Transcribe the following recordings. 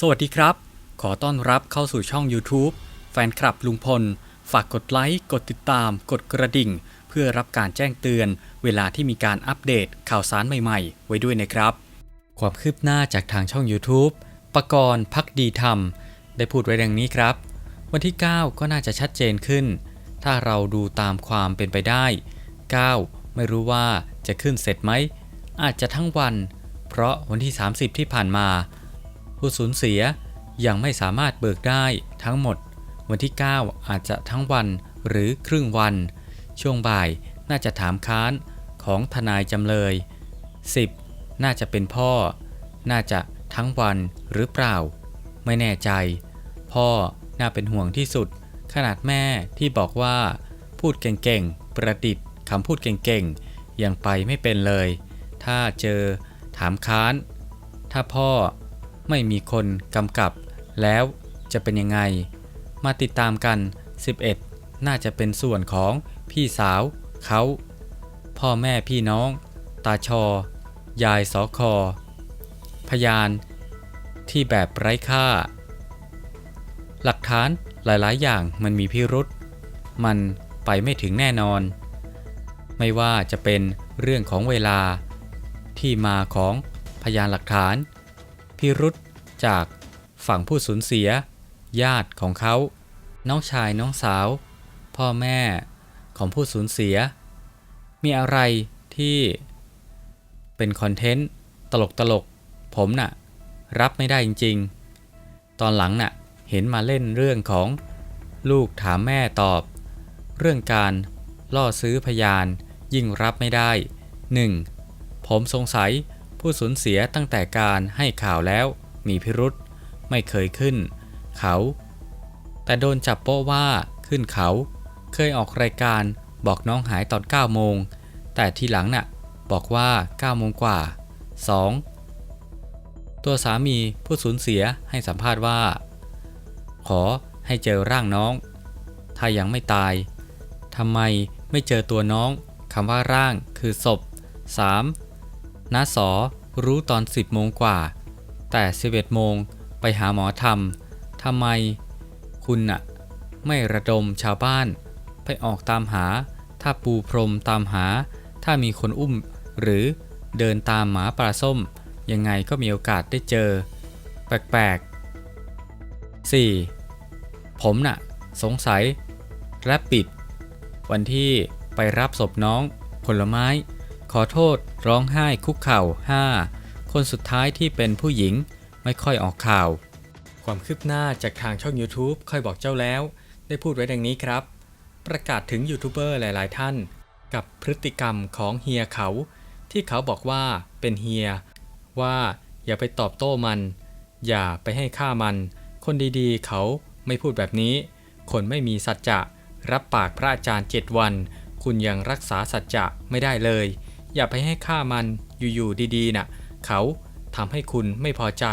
สวัสดีครับ ขอต้อนรับเข้าสู่ช่อง YouTube แฟนคลับลุงพล ฝากกดไลค์ กดติดตาม กดกระดิ่ง เพื่อรับการแจ้งเตือน เวลาที่มีการอัปเดตข่าวสารใหม่ๆ ไว้ด้วยนะครับ ความคืบหน้าจากทางช่อง YouTube ปกรณ์พักดีธรรม ได้พูดไว้ดังนี้ครับ วันที่ 9 ก็น่าจะชัดเจนขึ้น ถ้าเราดูตามความเป็นไปได้ 9 ไม่รู้ว่าจะขึ้นเสร็จไหม อาจจะทั้งวัน เพราะวันที่ 30 ที่ผ่านมา ผู้สูญเสียยังไม่สามารถเบิกได้ทั้งหมด วันที่ 9 อาจจะทั้งวันหรือครึ่งวัน ช่วงบ่ายน่าจะถามค้านของทนายจำเลย 10 น่าจะเป็นพ่อ น่าจะทั้งวันหรือเปล่า ไม่แน่ใจ พ่อน่าเป็นห่วงที่สุด ขนาดแม่ที่บอกว่า พูดเก่งๆ ประดิษฐ์คำพูดเก่งๆ ยังไปไม่เป็นเลย ถ้าเจอถามค้าน ถ้าพ่อ ไม่มีคนกำกับ แล้วจะเป็นยังไง มาติดตามกัน 11 น่าจะเป็นส่วนของพี่สาวเขา พ่อแม่พี่น้อง ตาชอ ยายสอคอ พยาน ที่แบบไร้ค่า หลักฐานหลายๆ อย่างมันมีพิรุษมันไปไม่ถึงแน่นอน ไม่ว่าจะเป็นเรื่องของเวลาที่มาของพยานหลักฐาน พิรุษจากฝั่งผู้สูญเสีย ญาติของเขา น้องชายน้องสาว พ่อแม่ของผู้สูญเสีย มีอะไรที่เป็นคอนเทนต์ตลกตลกๆผมน่ะ รับไม่ได้จริง ๆ ตอนหลังน่ะเห็นมาเล่นเรื่องของลูกถามแม่ตอบ เรื่องการล่อซื้อพยานยิ่งรับไม่ได้ 1. ผมสงสัย ผู้สูญเสียตั้งแต่การให้ข่าวแล้ว มีพิรุษไม่เคยขึ้น เขา แต่โดนจับโป๊ะว่าขึ้นเขา เคยออกรายการบอกน้องหายตอน9โมง แต่ทีหลังน่ะ บอกว่า9โมงกว่า 2. ตัวสามีผู้สูญเสียให้สัมภาษณ์ว่า ขอให้เจอร่างน้อง ถ้ายังไม่ตายทำไมไม่เจอตัวน้องคำว่าร่างคือศพ 3. น้าสอรู้ตอน 10 โมงกว่า แต่ 11 โมงไปหาหมอทำทำไม คุณน่ะ ไม่ระดมชาวบ้าน ไปออกตามหา ถ้าปูพรมตามหา ถ้ามีคนอุ้ม หรือเดินตามหมาปลาส้ม ยังไงก็มีโอกาสได้เจอ แปลกๆ 4. ผมน่ะ สงสัย แรปปิด วันที่ไปรับศพน้องผลไม้ ขอโทษร้องไห้คุกเข่า 5. คนสุดท้ายที่เป็นผู้หญิงไม่ค่อยออกข่าว ความคืบหน้าจากทางช่อง YouTube ค่อยบอกเจ้าแล้ว ได้พูดไว้ดังนี้ครับ ประกาศถึงยูทูบเบอร์หลาย ๆ ท่าน กับพฤติกรรมของเฮียเขา ที่เขาบอกว่าเป็นเฮีย ว่าอย่าไปตอบโต้มัน อย่าไปให้ค่ามัน คนดีๆ เขาไม่พูดแบบนี้ คนไม่มีสัจจะรับปากพระอาจารย์เจ็ดวัน คุณยังรักษาสัจจะไม่ได้เลย อย่าไปให้ค่ามันอยู่ๆดีๆน่ะเขาทำให้คุณไม่พอใจ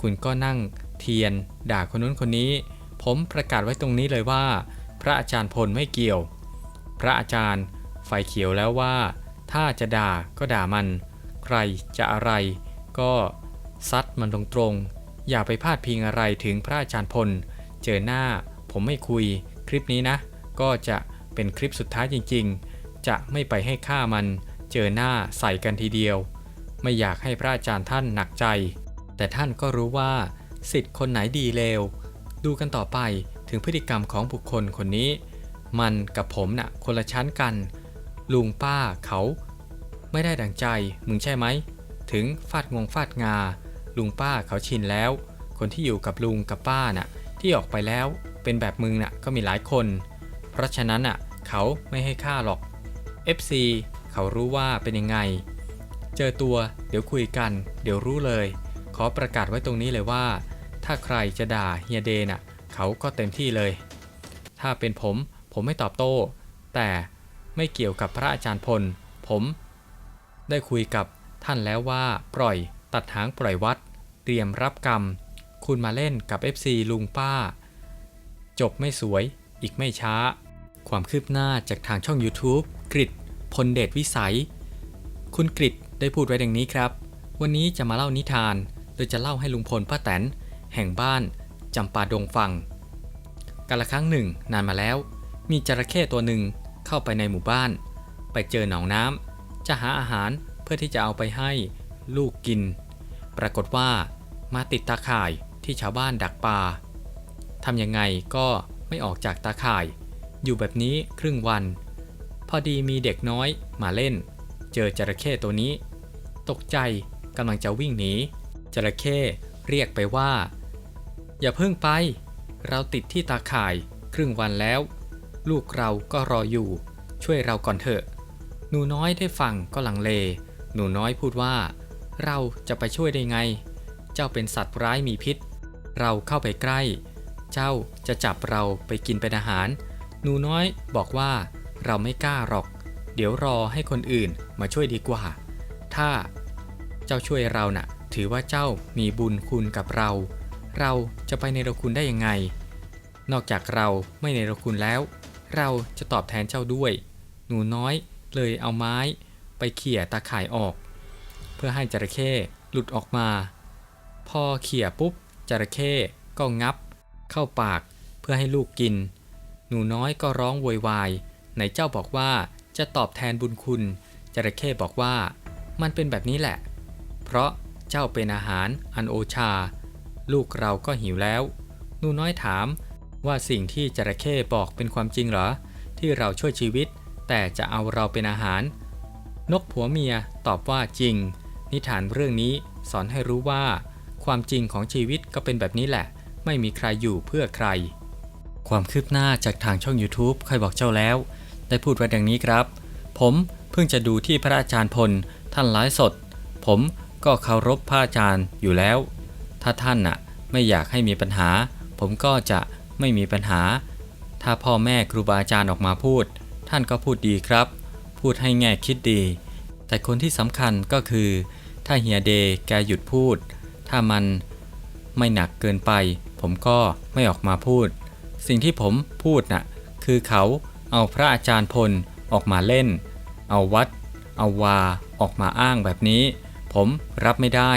คุณก็นั่งเทียน ด่าคนนู้นคนนี้ ผมประกาศไว้ตรงนี้เลยว่า พระอาจารย์พลไม่เกี่ยว พระอาจารย์ไฟเขียวแล้วว่า ถ้าจะด่าก็ด่ามัน ใครจะอะไร ก็ซัดมันตรงๆ อย่าไปพาดพิงอะไรถึงพระอาจารย์พล เจอหน้าผมไม่คุย คลิปนี้นะ ก็จะเป็นคลิปสุดท้ายจริงๆ จะไม่ไปให้ค่ามัน เจอหน้าใส่กันทีเดียว ไม่อยากให้พระอาจารย์ท่านหนักใจ แต่ท่านก็รู้ว่าสิทธิ์คนไหนดีเลว ดูกันต่อไปถึงพฤติกรรมของบุคคลคนนี้ มันกับผมน่ะคนละชั้นกัน ลุงป้าเขา ไม่ได้ดังใจมึงใช่ไหม ถึงฟาดงงฟาดงา ลุงป้าเขาชินแล้ว คนที่อยู่กับลุงกับป้าน่ะ ที่ออกไปแล้วเป็นแบบมึงน่ะก็มีหลายคน เพราะฉะนั้นน่ะเขาไม่ให้ค่าหรอก FC เขารู้ว่าเป็นยังไง เจอตัว เดี๋ยวคุยกัน เดี๋ยวรู้เลย ขอประกาศไว้ตรงนี้เลยว่า ถ้าใครจะด่าเฮียเดน่ะ เขาก็เต็มที่เลย ถ้าเป็นผมผมไม่ตอบโต้ แต่ไม่เกี่ยวกับพระอาจารย์พล ผม ได้คุยกับท่านแล้วว่าปล่อยตัดหางปล่อยวัด เตรียมรับกรรม คุณมาเล่นกับ FC ลุงป้า จบไม่สวยอีกไม่ช้า ความคืบหน้าจากทางช่อง YouTube กริด พลเดชวิสัย คุณกริดได้พูดไว้ดังนี้ครับ วันนี้จะมาเล่านิทาน โดยจะเล่าให้ลุงพลป้าแตน แห่งบ้านจำปาดงฟังกาละครั้งหนึ่งนานมาแล้ว มีจระเข้ตัวหนึ่งเข้าไปในหมู่บ้าน ไปเจอหนองน้ำจะหาอาหารเพื่อที่จะเอาไปให้ลูกกิน ปรากฏว่ามาติดตาข่ายที่ชาวบ้านดักปลาทำยังไงก็ไม่ออกจากตาข่าย อยู่แบบนี้ครึ่งวัน พอดีมีเด็กน้อยมาเล่น เจอจระเข้ตัวนี้ ตกใจกำลังจะวิ่งหนีจระเข้เรียกไปว่า อย่าเพิ่งไป เราติดที่ตาข่ายครึ่งวันแล้ว ลูกเราก็รออยู่ ช่วยเราก่อนเถอะ หนูน้อยได้ฟังก็ลังเล หนูน้อยพูดว่า เราจะไปช่วยได้ไง เจ้าเป็นสัตว์ร้ายมีพิษ เราเข้าไปใกล้ เจ้าจะจับเราไปกินเป็นอาหาร หนูน้อยบอกว่า เราไม่กล้าหรอก เดี๋ยวรอให้คนอื่นมาช่วยดีกว่า ถ้าเจ้าช่วยเราน่ะ ถือว่าเจ้ามีบุญคุณกับเรา เราจะไปในรคุณได้ยังไง นอกจากเราไม่ในรคุณแล้ว เราจะตอบแทนเจ้าด้วย หนูน้อยเลยเอาไม้ ไปเขี่ยตาข่ายออก เพื่อให้จระเข้หลุดออกมา พอเขี่ยปุ๊บจระเข้ก็งับ เข้าปากเพื่อให้ลูกกิน หนูน้อยก็ร้องโวยวาย ไหนเจ้าบอกว่าจะตอบแทนบุญคุณ จระเข้บอกว่า มันเป็นแบบนี้แหละ เพราะเจ้าเป็นอาหารอันโอชา ลูกเราก็หิวแล้วหนูน้อยถามว่าสิ่งที่จระเข้บอกเป็นความจริงเหรอ ที่เราช่วยชีวิต แต่จะเอาเราเป็นอาหาร นกผัวเมียตอบว่าจริง นิทานเรื่องนี้สอนให้รู้ว่า ความจริงของชีวิตก็เป็นแบบนี้แหละ ไม่มีใครอยู่เพื่อใคร ความคืบหน้าจากทางช่อง YouTube ใครบอกเจ้าแล้ว ได้พูดไว้ดังนี้ครับ ผมเพิ่งจะดูที่พระอาจารย์พล ท่านไลฟ์สด ผมก็เคารพพระอาจารย์อยู่แล้ว ถ้าท่านน่ะไม่อยากให้มีปัญหา ผมก็จะไม่มีปัญหา ถ้าพ่อแม่ครูบาอาจารย์ออกมาพูด ท่านก็พูดดีครับ พูดให้แง่คิดดี แต่คนที่สำคัญก็คือ ถ้าเฮียเดย์แกหยุดพูด ถ้ามันไม่หนักเกินไป ผมก็ไม่ออกมาพูด สิ่งที่ผมพูดน่ะคือเขา เอาพระอาจารย์พลออกมาเล่น เอาวัด เอาวาออกมาอ้างแบบนี้ ผมรับไม่ได้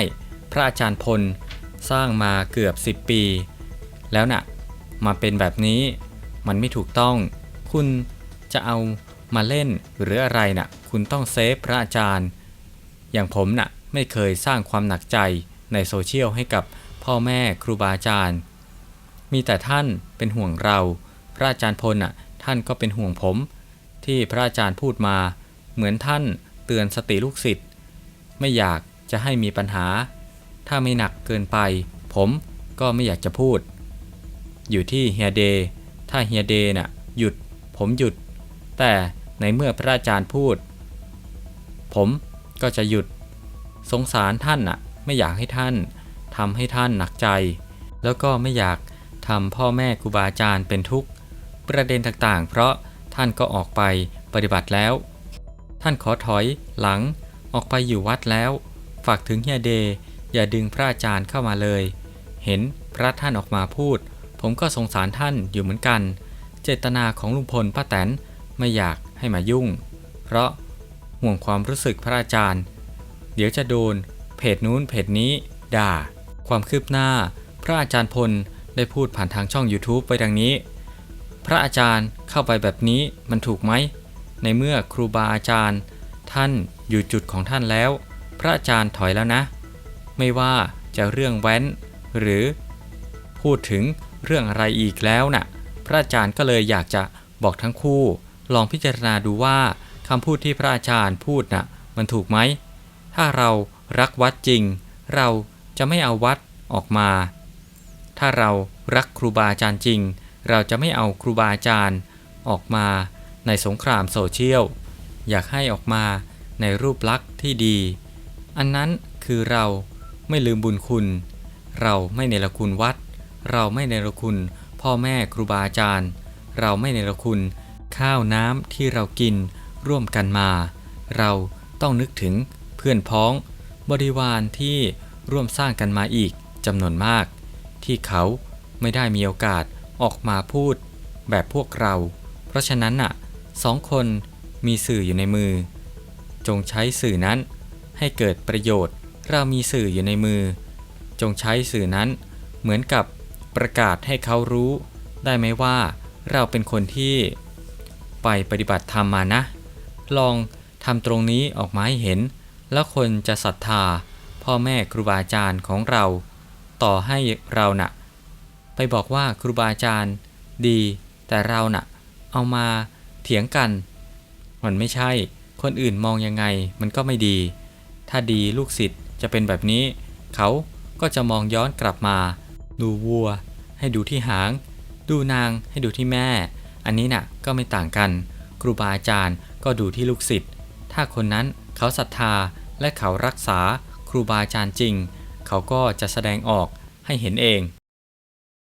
พระอาจารย์พลสร้างมาเกือบ 10 ปี แล้วน่ะ มาเป็นแบบนี้มันไม่ถูกต้อง คุณจะเอามาเล่นหรืออะไรน่ะ คุณต้องเซฟพระอาจารย์ อย่างผมน่ะไม่เคยสร้างความหนักใจในโซเชียลให้กับพ่อแม่ครูบาอาจารย์ มีแต่ท่านเป็นห่วงเรา พระอาจารย์พลน่ะ ท่านก็เป็นห่วงผม ที่พระอาจารย์พูดมา เหมือนท่านเตือนสติลูกศิษย์ไม่อยากจะให้มีปัญหา ถ้าไม่หนักเกินไป ผมก็ไม่อยากจะพูด อยู่ที่เฮียเดถ้าเฮียเดย์น่ะหยุด ผมหยุด แต่ในเมื่อพระอาจารย์พูด ผมก็จะหยุด สงสารท่านน่ะ ไม่อยากให้ท่านทำให้ท่านหนักใจ แล้วก็ไม่อยากทำพ่อแม่ครูบาอาจารย์เป็นทุกข์ ประเด็นต่างๆ เพราะท่านก็ออกไปปฏิบัติแล้ว ท่านขอถอยหลังออกไปอยู่วัดแล้ว ฝากถึงเฮียเดย์อย่าดึงพระอาจารย์เข้ามาเลย เห็นพระท่านออกมาพูด ผมก็สงสารท่านอยู่เหมือนกัน เจตนาของลุงพลป้าแตนไม่อยากให้มายุ่ง เพราะห่วงความรู้สึกพระอาจารย์ เดี๋ยวจะโดน เพจนู้นเพจนี้ด่า ความคืบหน้า พระอาจารย์พลได้พูดผ่านทางช่อง YouTube ไปดังนี้ พระอาจารย์เข้าไปแบบนี้มันถูกไหม ในเมื่อครูบาอาจารย์ ท่านอยู่จุดของท่านแล้ว พระอาจารย์ถอยแล้วนะ ไม่ว่าจะเรื่องแว้น หรือ พูดถึงเรื่องอะไรอีกแล้วน่ะ พระอาจารย์ก็เลยอยากจะบอกทั้งคู่ ลองพิจารณาดูว่าคำพูดที่พระอาจารย์พูดน่ะ มันถูกไหม ถ้าเรารักวัดจริง เราจะไม่เอาวัดออกมา ถ้าเรารักครูบาอาจารย์จริง เราจะไม่เอาครูบาอาจารย์ออกมาในสงครามโซเชียล อยากให้ออกมาในรูปลักษณ์ที่ดี อันนั้นคือเราไม่ลืมบุญคุณ เราไม่เนรคุณวัด เราไม่เนรคุณพ่อแม่ครูบาอาจารย์ เราไม่เนรคุณข้าวน้ำที่เรากินร่วมกันมา เราต้องนึกถึงเพื่อนพ้องบริวารที่ร่วมสร้างกันมาอีกจำนวนมาก ที่เขาไม่ได้มีโอกาส ออกมาพูดแบบพวกเรา เพราะฉะนั้นน่ะสองคนมีสื่ออยู่ในมือ จงใช้สื่อนั้นให้เกิดประโยชน์เรามีสื่ออยู่ในมือ จงใช้สื่อนั้นเหมือนกับประกาศให้เขารู้ ได้ไหมว่าเราเป็นคนที่ ไปปฏิบัติธรรมมานะ ลองทำตรงนี้ออกมาให้เห็น แล้วคนจะศรัทธาพ่อแม่ครูบาอาจารย์ของเรา ต่อให้เราน่ะ ไปบอกว่าครูบาอาจารย์ดี แต่เราน่ะ เอามาเถียงกัน มันไม่ใช่ คนอื่นมองยังไงมันก็ไม่ดี ถ้าดีลูกศิษย์จะเป็นแบบนี้ เขาก็จะมองย้อนกลับมา ดูวัว ให้ดูที่หาง ดูนางให้ดูที่แม่ อันนี้น่ะก็ไม่ต่างกัน ครูบาอาจารย์ก็ดูที่ลูกศิษย์ ถ้าคนนั้นเขาศรัทธาและเขารักษาครูบาอาจารย์จริง เขาก็จะแสดงออกให้เห็นเอง